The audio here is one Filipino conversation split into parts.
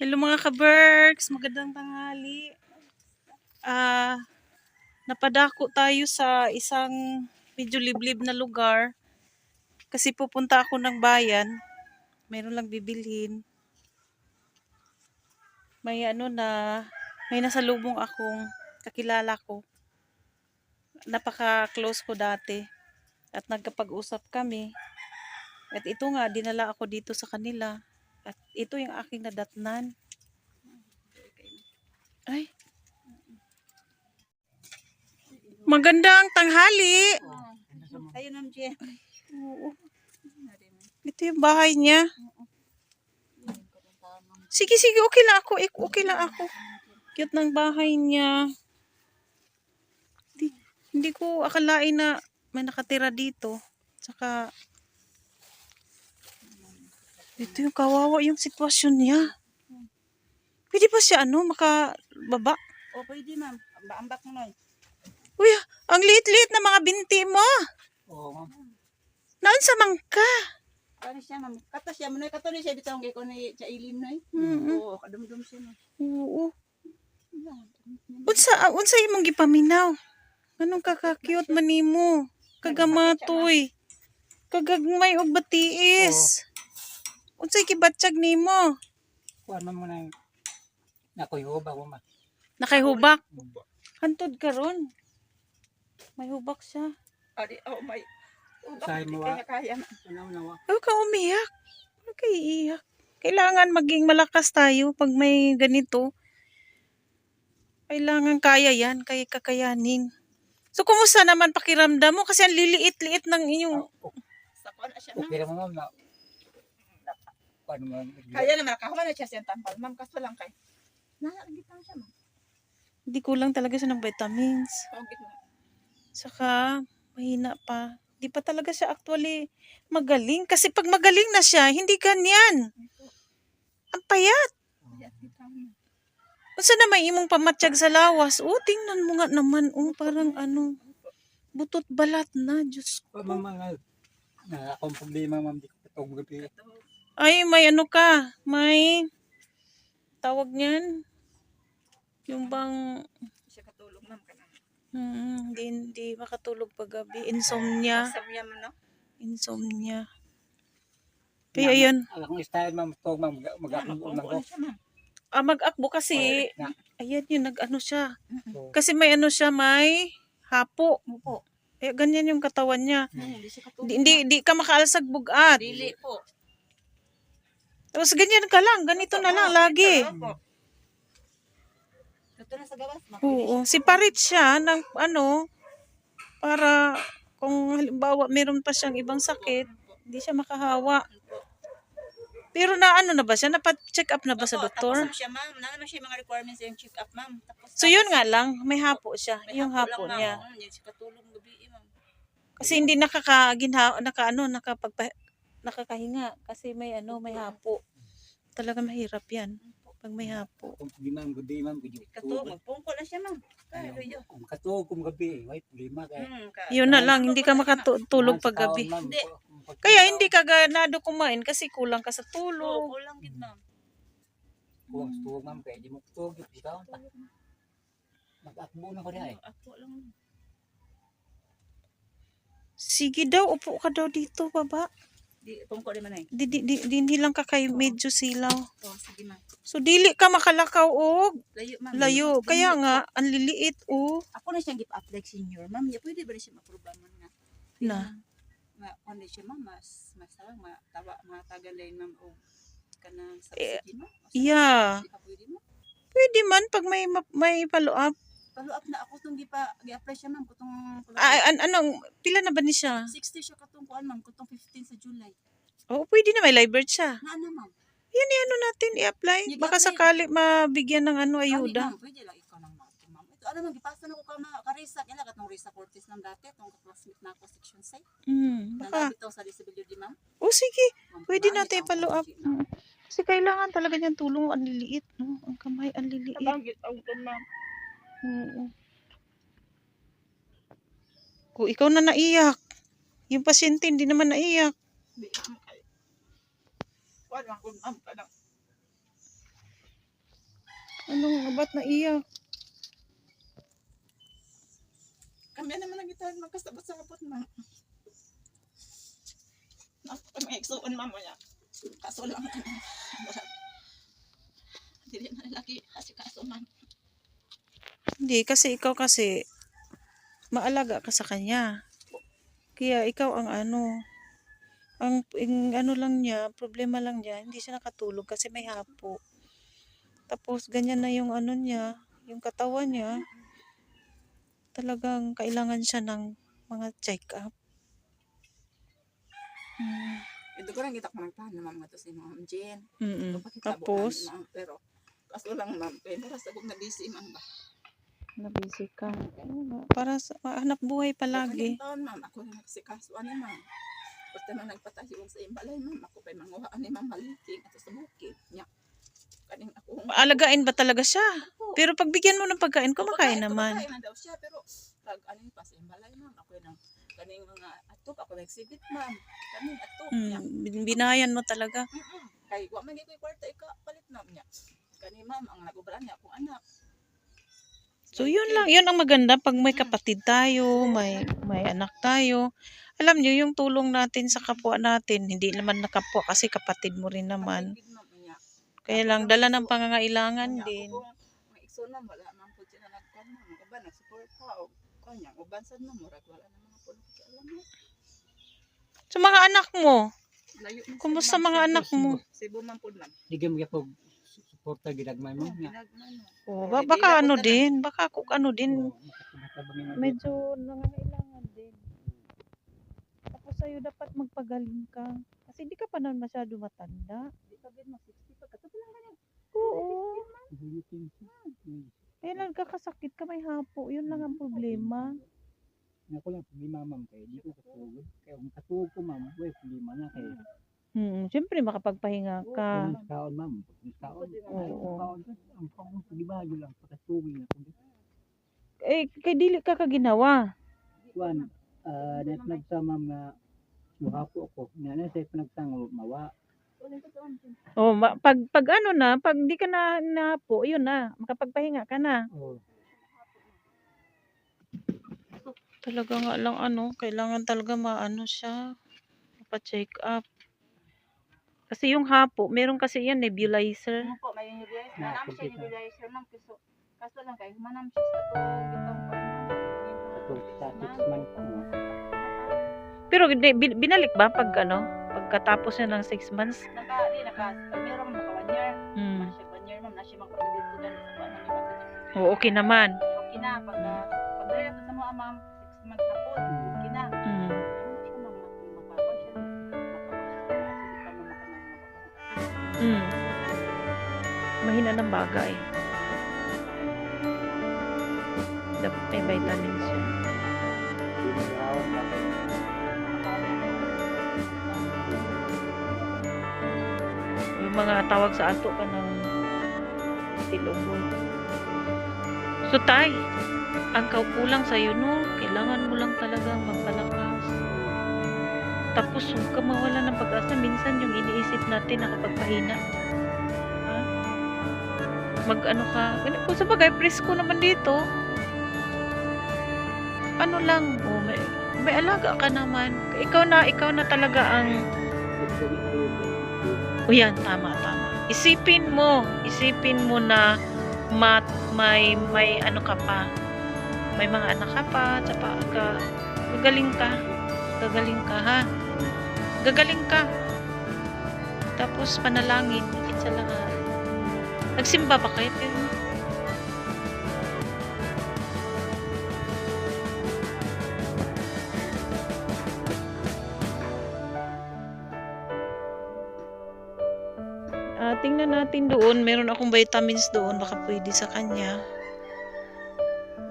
Hello mga ka-Berks, magandang tanghali. Ah, napadako tayo sa isang medyo liblib na lugar kasi pupunta ako ng bayan. Meron lang bibilhin. May ano na, may nasalubong akong kakilala ko. Napaka-close ko dati. At nagkapag-usap kami. At ito nga, dinala ako dito sa kanila. At ito yung aking nadatnan. Ay. Magandang tanghali. Ayun ang Jen. Oo. Ito yung bahay niya. Sige, sige. Okay lang ako. Okay lang ako. Cute ng bahay niya. Hindi, hindi ko akalain na may nakatira dito. Saka, ito yung kawawa yung sitwasyon niya. Pwede ba siya ano, makababa? O, pwede ma'am. Amba, ambak mo nun. Uy, ang liit-liit na mga binti mo. Oo, ma'am. Naan sa mangka? Ano siya, ma'am? Kato siya, manoy. Kato ni siya dito ang giko ni sa ilim. Mm-mm. Oo, kadumdum siya, ma'am. Oo. Unsa ah, unsa imong gipaminaw? Anong kakakute man nimo? Kagamatoy. Kagagmay og batiis. Unsay gibatsyag nimo? Kuan man mo nang nakuyuba mo ma. Nakay hubak. Hantod karon. May hubak siya. Adi, oh, may. Oh, bakit mo? Ano nawa? Huwag ka umiyak. Huwag ka iiyak. Kailangan maging malakas tayo pag may ganito. Kailangan kaya yan, kaya kakayanin. So, kumusta naman pakiramdam mo? Kasi ang liliit-liit ng inyong... Sa kuwan na siya, ma'am. Okay ra mo ma'am na. na- Kuan mo. Kaya naman, nakakuha na siya siyang tampal, ma'am. Kaso lang kay. Nalagit lang siya, ma'am. Hindi kulang talaga siya ng vitamins. Pagit mo. Saka, mahina pa. Di pa talaga siya actually magaling. Kasi pag magaling na siya, hindi ganyan. Ang payat. Unsa na may imong pamatsyag sa lawas? Oh, tingnan mo nga naman. Oh, parang ano, butot balat na. Diyos ko. Man mga na akong problema ma'am di ko patog gabi. Ay, may ano ka? May tawag niyan? Yung bang Siya katulog, ma'am. Kanang. hmm, hindi, hindi makatulog paggabi. Insomnia. Samya mo, no? Insomnia. Kaya yun. Ang akong style ma'am tog ma'am ma'am. Ah, mag-akbo kasi. Ayan yun, nag-ano siya. Kasi may ano siya, may hapo. Opo. Eh, ganyan yung katawan niya. Hmm, Hindi siya katulog. Di, hindi, di ka makaalasag bugat. Dili po. Tapos ganyan ka lang, ganito na lang lagi. Ito na sa gawas. Oo, si Parit siya ng ano, para kung halimbawa meron pa siyang ibang sakit, hindi siya makahawa. Pero na ano na ba siya? Napa-check up na ba sa doktor? Tapos siya, ma'am. Na naman siya mga requirements yung check up, ma'am. Tapos, So yun nga lang, may hapo siya. may Yung hapo lang, ma'am. niya. Eh, ma'am. Kasi hindi nakakaginha, naka ano, nakapagpa, nakakahinga. Kasi may ano, may hapo. Talaga mahirap yan. Pag may hapo. kung di ma'am gabi ma'am gid. Katulog. Magpungko na siya, ma'am. Kaya. Kung katog kung gabi, may problema kay. Hmm, ka- Yun na lang, hindi ka makatulog pag gabi. Kaya hindi ka ganado kumain kasi kulang ka sa Oo, tulog. kulang gid, ma'am. Kuwang tug ma'am kay di mo tug ikaw ta. Mag-akbo na ko di ay. Ako lang. Sige daw, upo ka daw dito, baba. Di, pungko di man ay. Di, di, di, di, hindi lang ka kay medyo silaw. Oo, sige, ma'am. So, dili ka makalakaw og Layo, ma'am. layo. Kaya nga, ang liliit, oh. Ako na siyang give-up like senior, ma'am. Ya, pwede ba na siya maproban man nga? Na. Ma, ano siya, ma'am, mas, mas tarang, matawa, matagalay, ma'am, o kanang Eh, subsidy, ma'am. Mas- yeah. Pwede, ma'am. Pwede man pag may, ma- may follow up. Follow up na ako itong gipa, gi-apply siya, ma'am, kutong, Ah, an anong, pila na ba ni siya? 60 siya katong kuan, ma'am, kutong 15 sa July. Oo, pwede na may live birth siya. Na ano, ma'am? Yan, ano natin, i-apply. Baka sakali mabigyan ng ano, ayuda. ma'am, pwede lang ikaw nang mato, ma'am. Ito, ano, ma'am, gipasa na ko ka, ma, karisa, kaya katong Risa Cortez lang dati, itong classmate na ako, section 6. Hmm, baka. Nalabit sa disability, ma'am. Oh, sige. Ma'am, Pwede ma'am, natin ikaw, follow up. ma'am. Mm. Kasi kailangan talaga niyang tulong. Ang liliit, no? Ang kamay, ang liliit. Ang ma'am. Oo. Kung ikaw na naiyak, yung pasyente hindi naman naiyak. Di, ma'am, kay- Kuwan, ma'am, kung, ma'am, kanang Anong ba't naiyak? Kami naman ang gitahan magkasabot sa kapot ma'am. Ako kami igsuon ma'am ya. Kaso lang kami. Dili na lagi kasi. Hindi, kasi ikaw kasi maalaga ka sa kanya. Kaya ikaw ang ano, ang, ang ano lang niya, problema lang niya, hindi siya nakatulog kasi may hapo. Tapos ganyan na yung ano niya, yung katawan niya. Talagang kailangan siya ng mga check-up. Mm. Ito ko lang kita ko nagtahan na ma'am nga to si Ma'am Jen. Tapos, pero kaso lang ma'am, kaya para sa kong na-busy ma'am ba. Nabisi ka. Para sa hanap buhay palagi. Taon ma'am, ako na nagsikaso ani ma'am. Basta nang nagpatahiwag sa imbalay ma'am, ako pa manguha ani ma'am maliking ato sa bukid. Nya. Kaning ako Alagain ba talaga siya? Pero pagbigyan mo ng pagkain, kumakain naman. kumakain na daw siya, pero pag ano pa sa imbalay ma'am, ako nang kaning mga atok, ako nagsibit ma'am. Kaning atok niya. Mm, bin- binayan mo talaga. Mm-mm. Kay wa man ko'y kwarta ika palit na niya. Kani ma'am ang nagubran niya akong anak. So yun lang, yun ang maganda pag may kapatid tayo, may may anak tayo. Alam nyo, yung tulong natin sa kapwa natin, hindi naman nakapwa kasi kapatid mo rin naman. Kaya lang, dala ng pangangailangan din. Po sa alam mo. Sa mga anak mo, kumusta mga anak mo? Cebu man pud ma'am. Di ka magyapog suporta ginagmay mo. Nga. Oh, ba- baka ano din, baka kung ano din, medyo nangangailangan din. Tapos sa'yo dapat magpagaling ka. Kasi hindi ka pa naman masyado matanda. Di pa gid mo 60 pa katubi lang ganyan. Oo. Hmm. Kaya nagkakasakit ka, may hapo. Yun lang ang problema. Nga ko lang problema ma'am kay di ko katulog. Kaya kung katulog ko ma'am, way problema na kay. Hmm, siyempre makapagpahinga ka. Kung kaon ma'am, kung kaon. Oo. Kaon ang pang problema yun lang pagkatulog na kung Eh, kay dili ka kaginawa. kuan ah net nagsama nga muhapo ko. Nana sa pinagtango mawa. Oh, ma- pag pag ano na, pag di ka na napo, yun na, makapagpahinga ka na. Oh, Talaga nga lang ano, kailangan talaga maano siya, pa-check up. Kasi yung hapo, meron kasi yan nebulizer. Ano po, may nebulizer. Na, Manam siya na. nebulizer ma'am kaso kaso lang kay manam siya sa six months mo. Pero binalik ba pag ano, pagkatapos niya ng 6 months? Naka di naka meron man naka one year. Hmm. Na siya one year ma'am na siya magpapagod ko dan sa iba. Oo, okay naman. Okay na pag pag na to sa mga ma'am Hmm. Mahina ng bagay. Dapat may vitamins yun. Yung mga tawag sa ato ka ng tilubog. So, tay, ang kaukulang sa'yo, no? Kailangan mo lang talagang magpalakas. Tapos, huwag ka mawala ng pag-asa. Minsan, yung iniisip natin nakapagpahina. Ha? Mag-ano ka. Sa bagay, presko naman dito. Ano lang, oh, may, may alaga ka naman. Ikaw na, ikaw na talaga ang o yan, tama, tama. Isipin mo, isipin mo na mat, may, may ano ka pa. May mga anak ka pa, tsaka ka, gagaling ka. Gagaling ka, ha? Gagaling ka. Tapos panalangin, higit sa lahat. Nagsimba ba kayo? Ah, tingnan natin doon. Meron akong vitamins doon. Baka pwede sa kanya.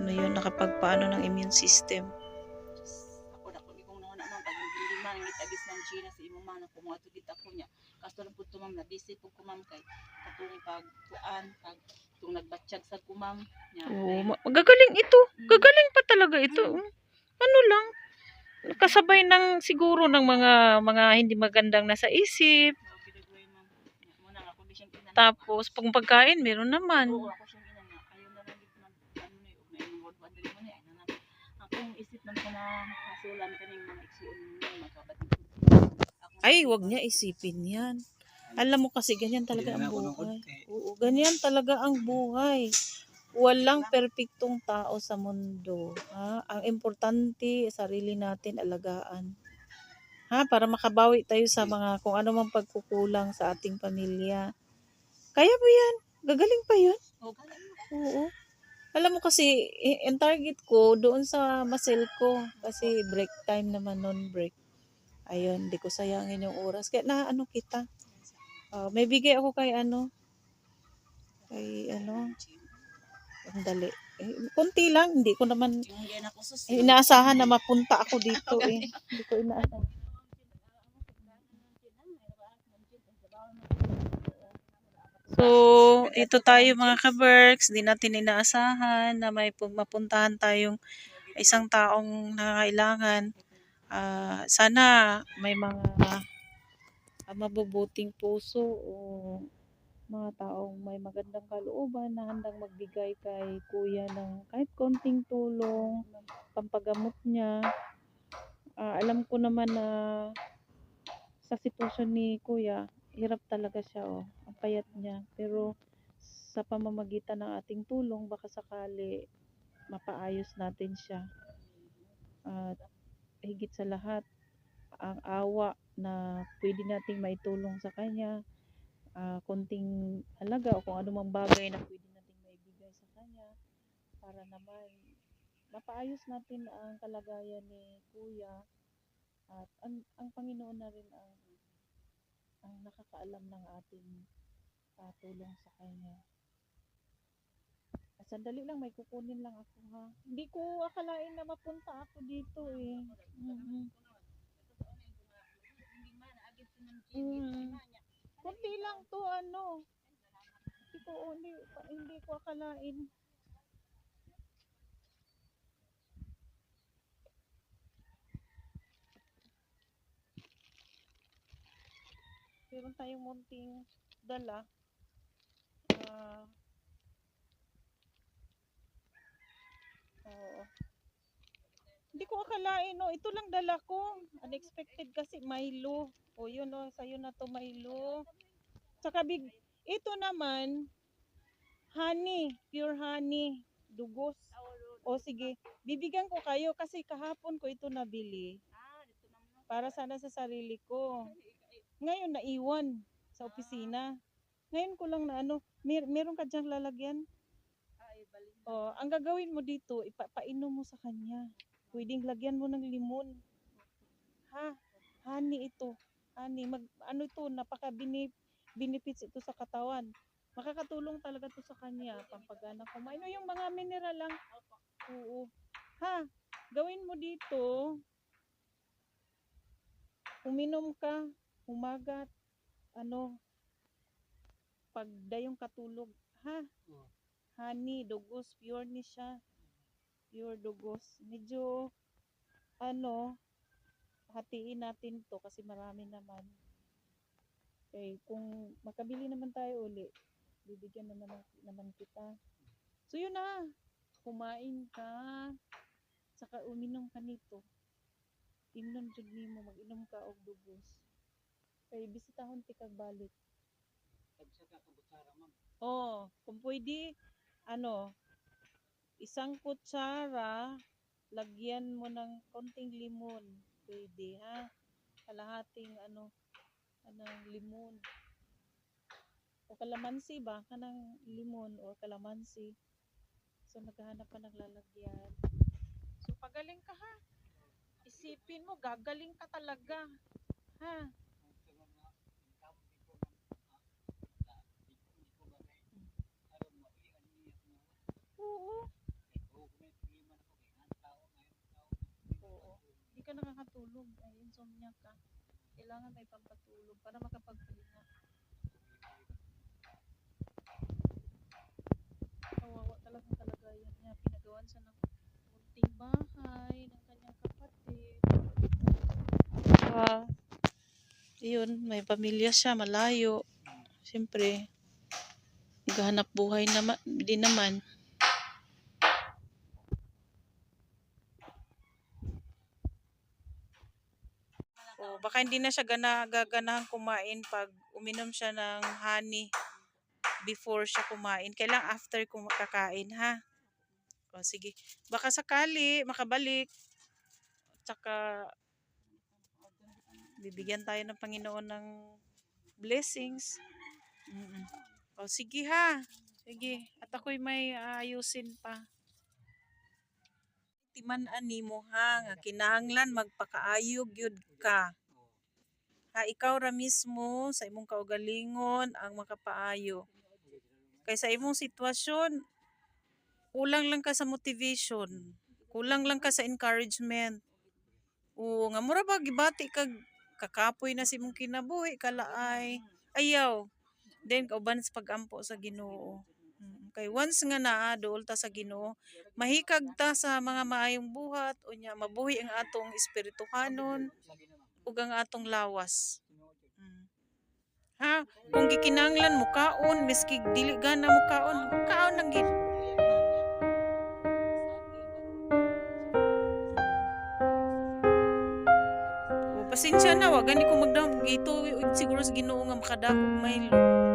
Ano yun, nakapagpaano ng immune system. Ng Gina sa imo man ako mga tugit ako niya kaso lang po to ma'am na busy po ko ma'am kay katong pag kuan pag tung nagbatsyag sa ko ma'am Oo, ma- gagaling ito. Gagaling pa talaga ito. Mm. Ano lang, kasabay ng siguro ng mga mga hindi magandang nasa isip. na. Tapos, pag pagkain, meron naman. Oo, ako ina. Ayaw na lang gid man ano may mga wadwan dili mo ni ay nanan. Akong isip man ko na kasulan kaning mga igsuon mo magkabat. Ay, wag niya isipin yan. Alam mo kasi ganyan talaga ang buhay. Oo, ganyan talaga ang buhay. Walang perpektong tao sa mundo. Ha? Ang importante, sarili natin alagaan. Ha? Para makabawi tayo sa mga kung ano mang pagkukulang sa ating pamilya. Kaya mo yan. Gagaling pa yun. Oh. Oo. Alam mo kasi, ang target ko doon sa muscle ko. Kasi break time naman non break. Ayun, hindi ko sayangin yung oras. Kaya na ano kita. Ah, may bigay ako kay ano. Kay ano. Ang dali. Eh, konti lang. Hindi ko naman eh, inaasahan na mapunta ako dito eh. Hindi ko inaasahan. So, ito tayo mga ka-Berks. Di natin inaasahan na may pu- mapuntahan tayong isang taong nangangailangan. Ah, sana may mga ah, mabubuting puso o mga taong may magandang kalooban na handang magbigay kay kuya ng kahit konting tulong, pampagamot niya. Ah, alam ko naman na sa sitwasyon ni kuya, hirap talaga siya oh. Ang payat niya. Pero sa pamamagitan ng ating tulong, baka sakali mapaayos natin siya. At higit sa lahat, ang awa na pwede nating maitulong sa kanya, ah, konting halaga o kung ano mang bagay na pwede nating maibigay sa kanya para naman mapaayos natin ang kalagayan ni kuya at ang, ang Panginoon na rin ang ang nakakaalam ng ating ah, tulong sa kanya. Sandali lang, may kukunin lang ako ha. Hindi ko akalain na mapunta ako dito eh. Mhm. Mm. Kunti lang to ano. Hindi ko, hindi, hindi ko akalain. Meron tayong munting dala. Ah. Oo. Hindi ko akalain, no. Ito lang dala ko. Unexpected kasi Milo. O yun, no. Sa'yo na to Milo. Tsaka big, ito naman, honey. Pure honey. Dugos. O sige, bibigyan ko kayo kasi kahapon ko ito nabili. Para sana sa sarili ko. Ngayon naiwan sa opisina. Ngayon ko lang na ano, mer meron ka diyang lalagyan. Oh, ang gagawin mo dito, ipapainom mo sa kanya. Pwedeng lagyan mo ng limon. Ha? Honey ito. Honey, mag, ano ito, napaka bini, benefits ito sa katawan. Makakatulong talaga to sa kanya. Pampagana kumain. Ano yung mga mineral lang. Oo. Ha? Gawin mo dito. Uminom ka. Umagat. Ano. Pagdayong katulog. Ha? Honey, dugos, pure ni siya. Pure dugos. Medyo, ano, hatiin natin to kasi marami naman. Okay, kung makabili naman tayo uli, bibigyan na naman, naman kita. So yun na, kumain ka, saka uminom ka nito. Imnon jud nimo mag-inom ka og dugos. Kay bisitahon ti kag balik. Tagsa ka ma'am. Oh, kung pwede, ano, isang kutsara, lagyan mo ng konting limon. Pwede, ha? Kalahating, ano, anong limon. O kalamansi ba? Kanang limon or kalamansi. So, naghahanap ka ng lalagyan. So, pagaling ka, ha? Isipin mo, gagaling ka talaga. Ha? Oo. Oo. Hindi ka nakakatulog. Ay, insomnia ka. Kailangan may pampatulog para makapagpahinga. Kawawa talaga talaga yan niya. Pinagawan siya ng munting bahay ng kanyang kapatid. Ah, yun, may pamilya siya, malayo. Siyempre, naghahanap buhay naman, din naman. O, baka hindi na siya gana, gaganahan kumain pag uminom siya ng honey before siya kumain. Kailang after kung kakain, ha? O, sige. Baka sakali, makabalik. Tsaka, bibigyan tayo ng Panginoon ng blessings. Mm-mm. O, sige ha. Sige. At ako'y may ayusin pa. Timan-an nimo ha, nga kinahanglan magpakaayog yun ka. Ha, ikaw ra mismo sa imong kaugalingon ang makapaayo. Kay sa imong sitwasyon, kulang lang ka sa motivation. Kulang lang ka sa encouragement. Oo, nga mura ba gibati kag kakapoy na si imong kinabuhi kalaay. Ayaw. Then kauban sa pagampo sa Ginoo. Mm, Kay once nga naa dool ta sa Ginoo, mahikag ta sa mga maayong buhat unya mabuhi ang atong espirituhanon ug ang atong lawas. Mm. Ha, kung gikinanglan mo kaon miski dili gana mo kaon, kaon lang gid. O, pasensya na wa gani ko magdam gito siguro sa Ginoo nga makadakog maylo.